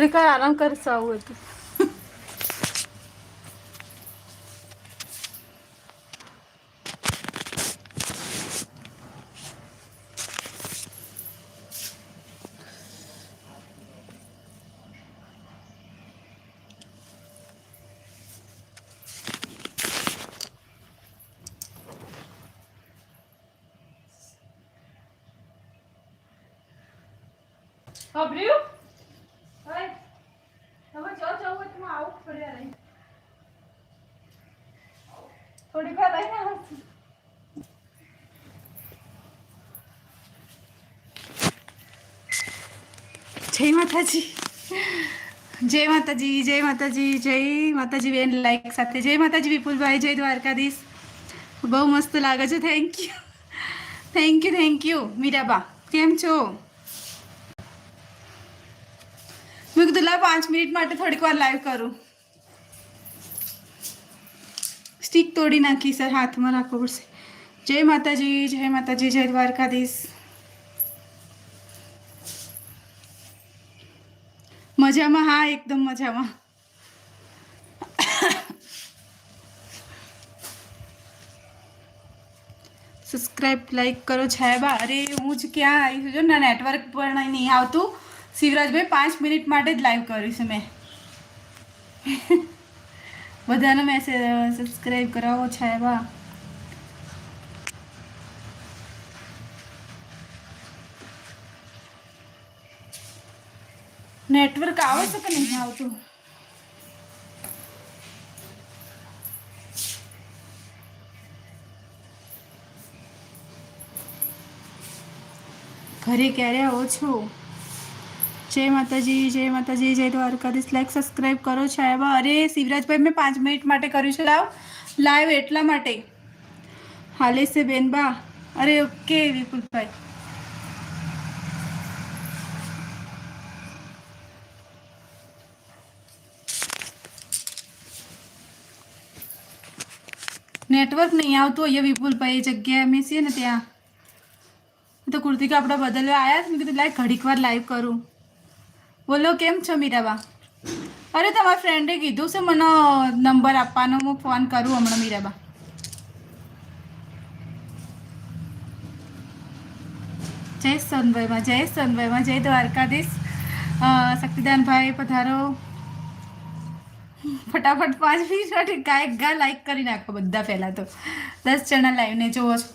થોડીક વાર આરામ કરીશ આવું હતું ખબર્યું હવે તમે જો જવું હોય તો હું આવું થોડી વાર રહી થોડીક વાર રહીને આવું છું. જય માતાજી. જય માતાજી જય માતાજી જય માતાજી બેન લાઈક સાથે. જય માતાજી વિપુલભાઈ, જય દ્વારકાધીશ. બહુ મસ્ત લાગે છે. Thank you thank you thank you Miraba. કેમ છો? મેં કીધું લા પાંચ મિનિટ માટે થોડીક વાર લાઈવ કરું. સ્ટીક તોડી નાખી સર હાથમાં રાખવું પડશે. જય માતાજી જય માતાજી, જય દ્વારકાધીશ. મજામાં? હા, એકદમ મજામાં. સબસ્ક્રાઇબ લાઈક કરો, છાયાબા. અરે, હું જ ક્યાં આવી છું જો, ના નેટવર્ક પણ નહીં આવતું. શિવરાજભાઈ, પાંચ મિનિટ માટે જ લાઈવ કરીશું મેં. બધાનો મેસેજ સબસ્ક્રાઈબ કરાવો, છાયાબા. નેટવર્ક આવે છે કે નહીં આવતું? ઘરે ક્યારે આવો છો? જય માતાજી જય માતાજી, જય દ્વારકાધીશ. લાઈક સબસ્ક્રાઈબ કરો સાહેબા અરે, શિવરાજભાઈ, મેં પાંચ મિનિટ માટે કર્યું છે. લાવ. લાઈવ એટલા માટે. હાલે છે બેનબા અરે ઓકે વિપુલભાઈ? નેટવર્ક નહીં આવતું અહીંયા વિપુલભાઈ જગ્યાએ અમે છીએ ને ત્યાં. તો કુર્તી કપડા બદલવા આવ્યા છે મેં કીધું લાઈક ઘડીક વાર લાઈવ કરું. બોલો, કેમ છો મીરાબા? અરે, તમારા ફ્રેન્ડે કીધું છે, મને નંબર આપવાનો, હું ફોન કરું હમણાં મીરાબા. જય સોનભાઈમાં જય સોનભાઈમાં જય દ્વારકાધીશ. શક્તિદાનભાઈ પધારો. ફટાફટ પાંચ મિનિટ માટે ગાયક ગા લાઈક કરી નાખો બધા પહેલાં તો. દસ જણા લાઈવને જોવો છો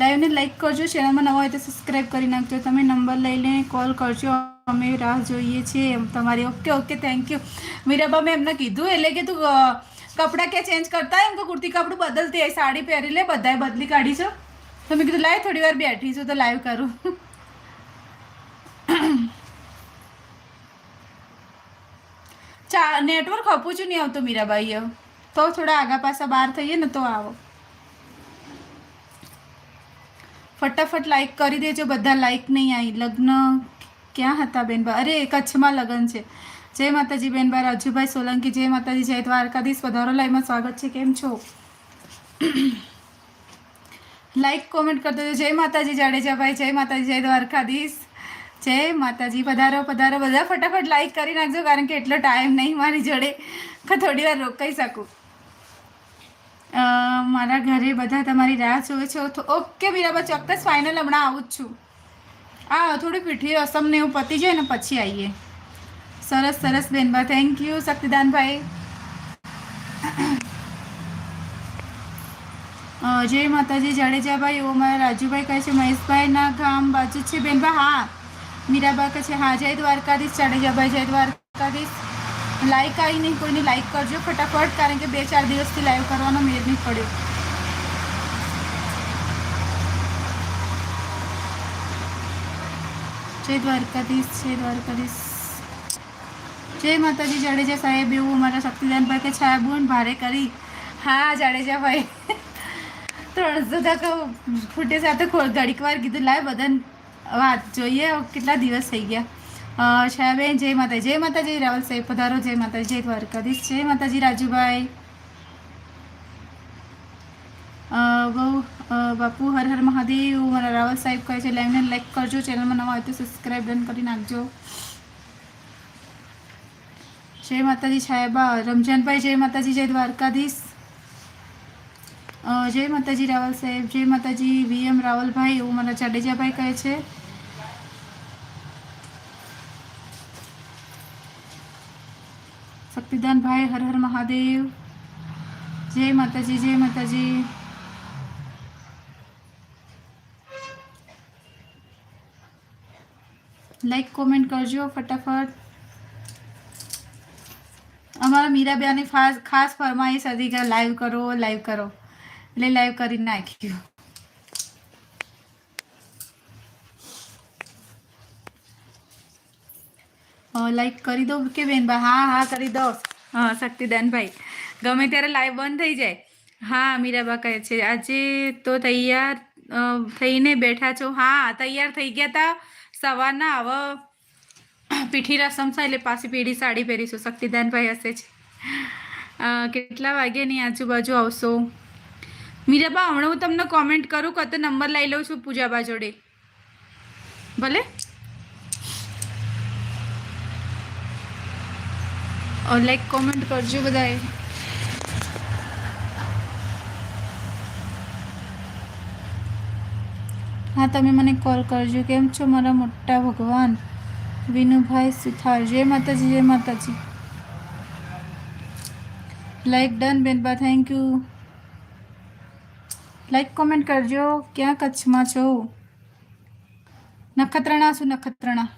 લાઈવને લાઈક કરજો. ચેનલમાં નવા હોય તો સબસ્ક્રાઈબ કરી નાખજો. તમે નંબર લઈને કોલ કરજો. અમે રાહ જોઈએ છીએ. એમ તમારી okay okay thank you Miraba મેં એમને કીધું એટલે કે તું કપડાં ક્યાં ચેન્જ કરતા? એમ તો કુર્તી કપડું બદલતી હોય, સાડી પહેરી લે બધાએ બદલી કાઢી છો. તો મેં કીધું લાઈવ થોડી વાર બેઠી છું તો લાઈવ કરું. ચા નેટવર્ક ખપું છું નહીં આવતું મીરાબાઈ તો થોડા આગા પાછા બહાર થઈએ ને તો આવો. ફટાફટ લાઈક કરી દેજો, બધા લાઈક નહીં આવી, લગ્ન ક્યાં હતા બેનબા? અરે કચ્છમાં લગ્ન છે. જય માતાજી બેનબા, રાજુભાઈ સોલંકી, જય માતાજી, જય દ્વારકાધીશ. વધારો લાઈમાં સ્વાગત છે. કેમ છો? લાઈક કોમેન્ટ કરી દેજો. જય માતાજી જાડેજાભાઈ, જય માતાજી, જય દ્વારકાધીશ. જય માતાજી. પધારો પધારો બધા ફટાફટ લાઈક કરી નાખજો, કારણ કે એટલો ટાઈમ નહીં મારી જોડે. થોડી વાર રોકાઈ શકું. મારા ઘરે બધા તમારી રાહ જોવે છે. ઓકે મીરાબા, ચોક્કસ ફાઇનલ હમણાં આવું જ છું. આ થોડી પીઠી રસમ ને એવું પતી જાય ને પછી આવીએ સરસ સરસ બેનબા થેન્ક યુ શક્તિદાનભાઈ. જય માતાજી, જાડેજાભાઈ, ઓ મારા રાજુભાઈ કહે છે, મહેશભાઈના ગામ બાજુ છે. બેનબા, હા. મીરાબા કહે છે, હા, જય દ્વારકાધીશ, જાડેજાભાઈ, જય દ્વારકાધીશ. લાઈક આવી નહીં, કોઈને લાઈક કરજો ફટાફટ, કારણ કે બે ચાર દિવસથી લાઈવ કરવાનો મેળ નહીં પડ્યો. જય દ્વારકાધીશ જય દ્વારકાધીશ. જય માતાજી, જાડેજા સાહેબ, એવું અમારા પર કે છાયાબુન ભારે કરી. હા જાડેજાભાઈ ત્રણસો ટકા ફૂટે સાથે ઘડીક વાર કીધું, લાય બધાને વાત જોઈએ કેટલા દિવસ થઈ ગયા. છાયાબેન, જય માતા જય માતાજી, રાવલ સાહેબ, પધારો, જય માતાજી, જય દ્વારકાધીશ, જય માતાજી, રાજુભાઈ. બહુ બાપુ, હર હર મહાદેવ. મારા રાવલ સાહેબ કહે છે લાઈવને લાઈક કરજો. ચેનલમાં નવા હોય તો સબસ્ક્રાઈબ ડન કરી નાખજો. જય માતાજી સાહેબા રમજાનભાઈ, જય માતાજી, જય દ્વારકાધીશ. જય માતાજી, રાવલ સાહેબ. જય માતાજી વી એમ રાવલભાઈ. એવું મારા જાડેજાભાઈ કહે છે. શક્તિદાનભાઈ, હર હર મહાદેવ. જય માતાજી જય માતાજી. લાઈક કોમેન્ટ કરજો ફટાફટ. અમારા મીરાબેની ખાસ ખાસ ફરમાઈશ હતી કે લાઈવ કરો લાઈવ કરો. એટલે લાઈવ કરી નાખ્યું. લાઈક કરી દો કે બેન બા, હા હા, કરી દો. હા શક્તિદાનભાઈ, ગમે ત્યારે લાઈવ બંધ થઈ જાય. હા, મીરાબા કહે છે, આજે તો તૈયાર થઈને બેઠા છો. હા, તૈયાર થઈ ગયા તા. સવારના આવો પીઠી રસમ છે એટલે પાછી પીળી સાડી પહેરીશું. શક્તિદાનભાઈ હશે અ, કેટલા વાગ્યાની આજુબાજુ આવશો? મીરાબા હમણાં હું તમને કોમેન્ટ કરું કતો નંબર લઈ લઉં છું પૂજાબા જોડે. ભલે? લાઈક કોમેન્ટ કરજો બધાએ. હા, તમે મને કોલ કરજો. કેમ છો? મારા મોટા ભગવાન. વિનુભાઈ સુથાર. જય માતાજી જય માતાજી. Like done બેનબા thank you like comment કરજો. ક્યાં કચ્છમાં છો? નખત્રણા શું નખત્રાણા?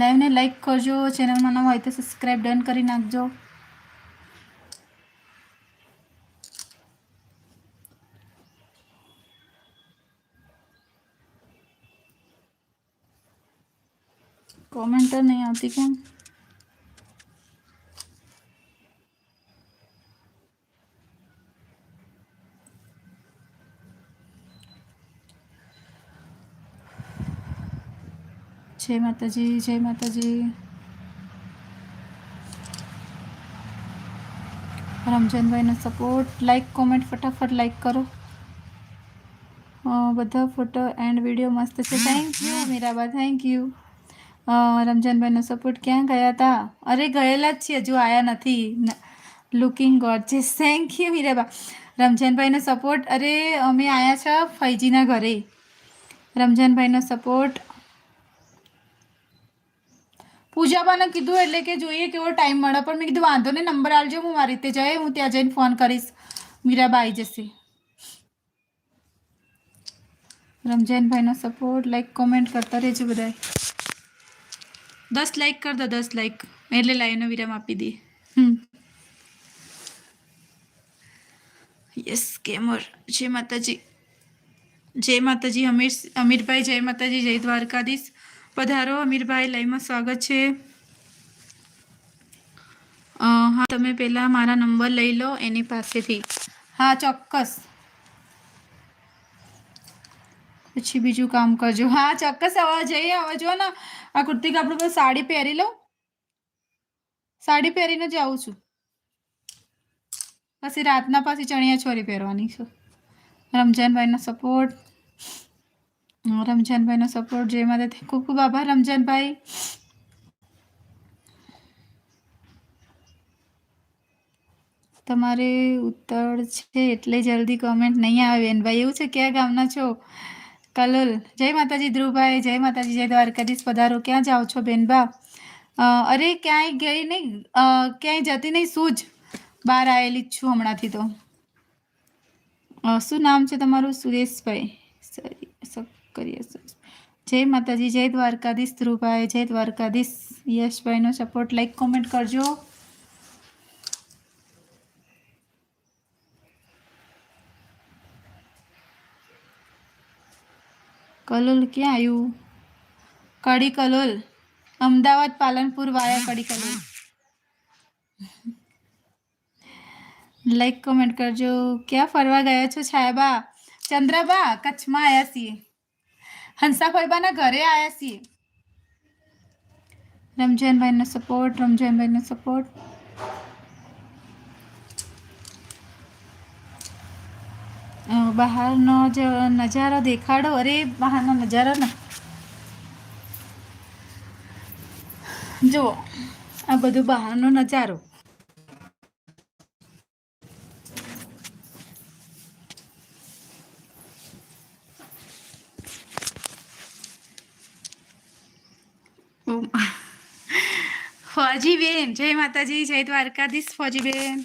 લાઈવને લાઈક કરજો, ચેનલમાં નવા હોય તો સબસ્ક્રાઈબ ડન કરી નાખજો. કોમેન્ટ નહીં આવતી કેમ? જય માતાજી જય માતાજી. રમજાનભાઈનો સપોર્ટ લાઈક કોમેન્ટ ફટાફટ લાઈક કરો. બધા ફોટો એન્ડ વીડિયો મસ્ત છે. Thank you Miraba thank you રમજાનભાઈનો support ક્યાં ગયા હતા અરે ગયેલા જ છીએ, હજુ આવ્યા નથી. Looking gorgeous thank you Miraba. રમજાનભાઈનો support અરે, અમે આવ્યા છે ફૈજીના ઘરે. રમજાનભાઈનો સપોર્ટ પૂજાબાને કીધું એટલે કે જોઈએ કેવો ટાઈમ મળે. પણ મેં કીધું, વાંધો નહીં નંબર આલજો, હું મારી રીતે જાય, હું ત્યાં જઈને ફોન કરીશ. મીરાબા આવી જશે. રમજાનભાઈનો સપોર્ટ લાઈક કોમેન્ટ કરતા રહેજો બધાય. દસ લાઈક કર દો, દસ લાઈક એટલે લાઈનો વિરામ આપી દે હમ. યસ કેમર જય માતાજી. જય માતાજી, અમીર, અમીરભાઈ, જય માતાજી, જય દ્વારકાધીશ. પધારો, અમીરભાઈ લાઈવમાં સ્વાગત છે. હા, તમે પહેલાં મારા નંબર લઈ લો એની પાસેથી. હા, ચોક્કસ. પછી બીજું કામ કરજો. હા, ચોક્કસ હવે જઈએ હવે જો ને. આ કુર્તી કાપડ પર સાડી પહેરી લઉં? સાડી પહેરીને જ આવું છું. પછી રાતના પાછી ચણિયા છોરી પહેરવાની છે. રમજાનભાઈનો સપોર્ટ રમજાનભાઈનો સપોર્ટ જય માતાજી ખૂબ ખૂબ આભાર રમજાનભાઈ. તમારે ઉત્તર છે એટલે જલ્દી કોમેન્ટ નહીં આવે. બેનભાઈ એવું છે, ક્યાં ગામના છો? કલોલ. જય માતાજી ધ્રુવભાઈ, જય માતાજી, જય દ્વારકાધીશ. પધારો. ક્યાં જાઓ છો બેનબા? અરે, ક્યાંય ગઈ નહીં. ક્યાંય જતી નહીં, શું જ? બહાર આવેલી જ છું હમણાંથી તો. શું નામ છે તમારું? સુરેશભાઈ. સરી સુરેશ. જય માતાજી, જય દ્વારકાધીશ ધ્રુવભાઈ, જય દ્વારકાધીશ યશભાઈનો સપોર્ટ લાઈક કોમેન્ટ કરજો. કલોલ ક્યાં આવ્યું Kadi Kalol. Ahmedabad, Palanpur via Kadi Kalol. Like comment કરજો. ક્યાં ફરવા ગયા છો, છાયાબા? ચંદ્રબા, કચ્છમાં આવ્યા છીએ. હંસાફળબાના ઘરે આવ્યા છીએ. રમજાનભાઈનો સપોર્ટ રમજાનભાઈનો સપોર્ટ બહારનો જે નજારો દેખાડો, અરે, બહારનો નજારો ને. જુઓ, આ બધું બહારનો નજારો. ફોજીબેન, જય માતાજી, જય દ્વારકાધીશ ફોજીબેન.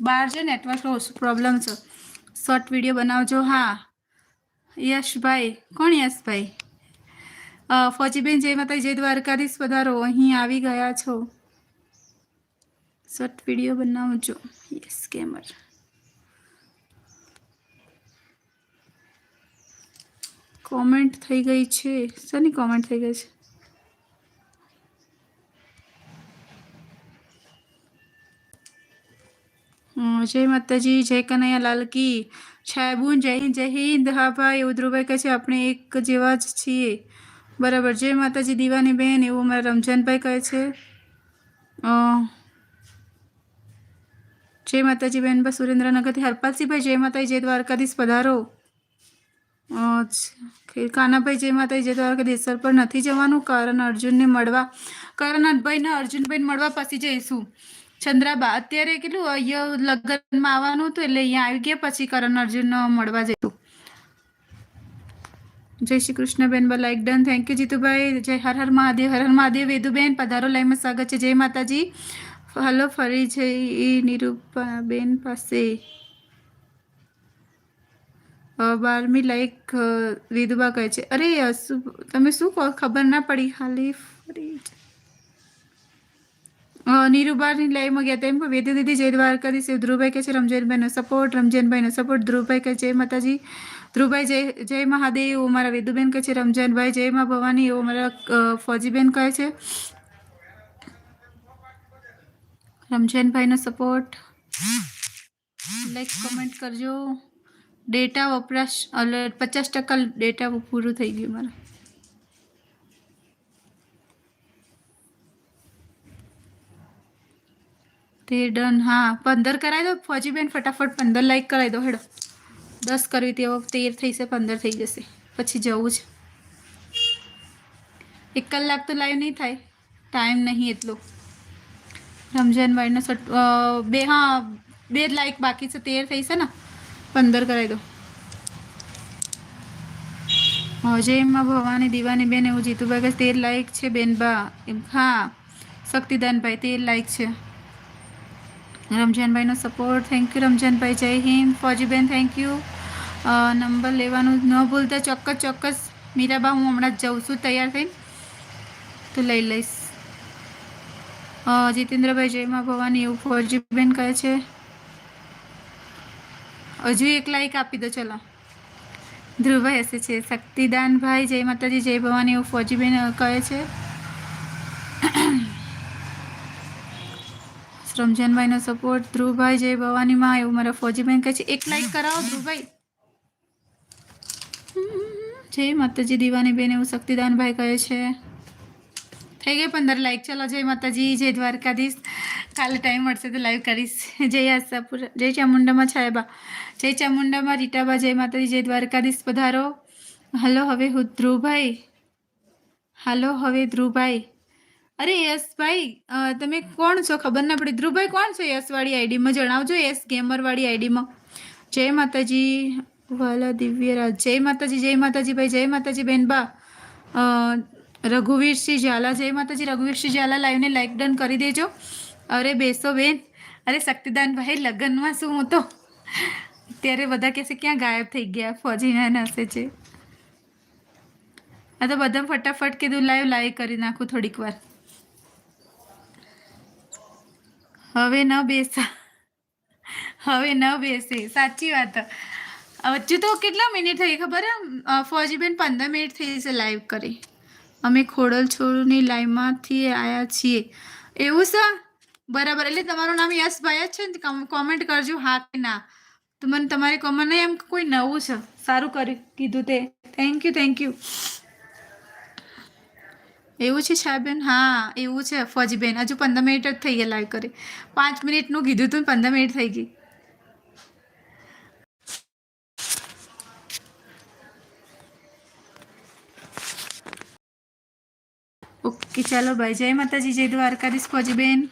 બહાર છે નેટવર્ક પ્રોબ્લેમ છે. શોર્ટ વીડિયો બનાવજો, હા. યશભાઈ, કોણ યશભાઈ? ફોજીબેન, જય માતા જય દ્વારકાધીશ વધારો અહીં આવી ગયા છો. શોર્ટ વીડિયો બનાવજો. યસ કેમર કોમેન્ટ થઈ ગઈ છે? શેની કોમેન્ટ થઈ ગઈ છે? જય માતાજી, જય કનૈયા લાલકી. છાયબુન જય જય હિન્દ. હા ભાઈ ઉદ્રુભાઈ કહે છે, આપણે એક જેવા જ છીએ. બરાબર, જય માતાજી, દીવાની બેન, એવું મારા રમજાનભાઈ કહે છે. જય માતાજી બેન, બસ સુરેન્દ્રનગરથી હરપાલસિંહભાઈ, જય માતાજી, જય દ્વારકાધીશ, પધારો. અચ્છા. ખે- કાનાભાઈ જે માતા જય કે દેસર પર નથી જવાનું? કારણ અર્જુનને મળવા કરણભાઈને અર્જુનભાઈને મળવા પછી જઈશું. ચંદ્રાબા, અત્યારે કેટલું, અહીંયા લગ્નમાં આવવાનું હતું એટલે અહીંયા આવી ગયા પછી કરણ અર્જુન મળવા જઈશું. જય શ્રી કૃષ્ણ બેન બા like done thank you Jitubhai. જય હર હર મહાદેવ, હર હર મહાદેવ, વેદુબેન. પધારો લાઈમાં સ્વાગત છે. જય માતાજી. હલો, ફરી જઈ નિરૂપાબેન પાસે. બારમી લાઈક વિધવા કહે છે. અરે તમે શું કહો? ખબર ના પડી હાલી, ફરી નીરુબાની લાઈવમાં ગયા તેમ વેદુ દીદી જય દ્વારકાધીશ ધ્રુવભાઈ કહે છે, રમજાનભાઈનો સપોર્ટ રમજાનભાઈનો સપોર્ટ ધ્રુવભાઈ કહે, જય માતાજી. ધ્રુવભાઈ, જય જય મહાદેવ મારા વેદુબેન કહે છે, રમજાનભાઈ, જય મા ભવાની એવું મારા ફૌજીબેન કહે છે. રમજાનભાઈનો સપોર્ટ લાઈક કમેન્ટ કરજો. ડેટા વપરાશ, અલર્ટ, પચાસ ટકા ડેટા પૂરું થઈ ગયું મારે. તે ડન, હા, પંદર કરાવી દો, ફોજીબેન ફટાફટ પંદર લાઈક કરાવી દો, હેડો. દસ કરવી હતી, હવે તેર થઈ છે, પંદર થઈ જશે. પછી જવું છે. એક કલાક તો લાઈવ નહીં થાય. ટાઈમ નહીં એટલો. રમજાનભાઈનો સટ બે, હા, બે જ લાઈક બાકી છે, તેર થઈ છે ને. પંદર કરાવી દો. અજયમાં ભવાની દીવાની બેન એવું જીતુભાઈ કે તેર લાયક છે બેનબા એમ, હા, શક્તિદાનભાઈ, તેર લાયક છે. રમજાનભાઈનો સપોર્ટ થેન્ક યુ રમજાનભાઈ, જય હિન્દ. ફોજીબેન થેન્ક યુ નંબર લેવાનું, ન ભૂલતા ચોક્કસ ચોક્કસ. મીરાબા, હું હમણાં જ જાઉં છું, તૈયાર થઈને. તો લઈ લઈશ. જીતેન્દ્રભાઈ જયમાં ભવાની, એવું ફોજીબેન કહે છે. હજુ એક લાઈક આપી દો, ચલો. ધ્રુવભાઈ હશે છે, શક્તિદાનભાઈ, જય માતાજી, જય ભવાની, એવું ફૌજીબેન કહે છે. રમજાનભાઈનો સપોર્ટ ધ્રુવભાઈ, જય ભવાનીમાં, એવું મારા ફોજીબેન કહે છે. એક લાઈક કરાવો, ધ્રુવભાઈ. જય માતાજી દીવાની બેન એવું શક્તિદાનભાઈ કહે છે. થઈ ગઈ પંદર લાઈક ચલો, જય માતાજી, જય દ્વારકાધીશ. કાલે ટાઈમ મળશે તો લાઈવ કરીશ. જય આશાપુર જય ચામુંડામાં છાયાબા જય ચામુંડામાં રીટાબા જય માતાજી જય દ્વારકાધીશ પધારો. હલો હવે હું ધ્રુવભાઈ. હાલો હવે ધ્રુવભાઈ. અરે યશભાઈ તમે કોણ છો ખબર ના પડી. ધ્રુવભાઈ કોણ છો યશવાળી આઈડીમાં? જણાવજો યશ ગેમરવાળી આઈડીમાં. જય માતાજી વાલા દિવ્યરાજ જય માતાજી જય માતાજી ભાઈ જય માતાજી બેનબા અ, રઘુવીરસિંહ ઝાલા. જય માતાજી રઘુવીરસિંહ ઝાલા લાઈવને લાઈક ડન કરી દેજો. અરે બેસો બેન. અરે શક્તિદાન ભાઈ, લગ્નમાં શું હું તો? ત્યારે બધા કહેશે ક્યાં ગાયબ થઈ ગયા, ફોજીના નાસે છે. આ તો બધા ફટાફટ કીધું લાઈવ લાઈવ કરી નાખું થોડીક વાર. હવે ન બેસા. હવે ન બેસે. સાચી વાત. હજુ તો કેટલા મિનિટ થઈ ખબર ફોજીબેન પંદર મિનિટ થઈ છે લાઈવ કરી. અમે ખોડલ છોડની લાઈવમાંથી આવ્યા છીએ. એવું છે? બરાબર. એટલે તમારું નામ યશભાઈ જ છે ને કોમેન્ટ કરજો હા કે ના. તો મને તમારી કોમેન્ટ નહીં, એમ કોઈ નવું છે. સારું કર્યું, કીધું તે. થેન્ક યુ થેન્ક યુ એવું છે સાહેબેન હા, એવું છે ફોજીબેન. હજુ પંદર મિનિટ જ થઈ ગયા લાઈવ કરી. પાંચ મિનિટનું કીધું હતું પંદર મિનિટ થઈ ગઈ. ઓકે, ચાલો ભાઈ. જય માતાજી, જય દ્વારકાધીશ ફોજીબેન.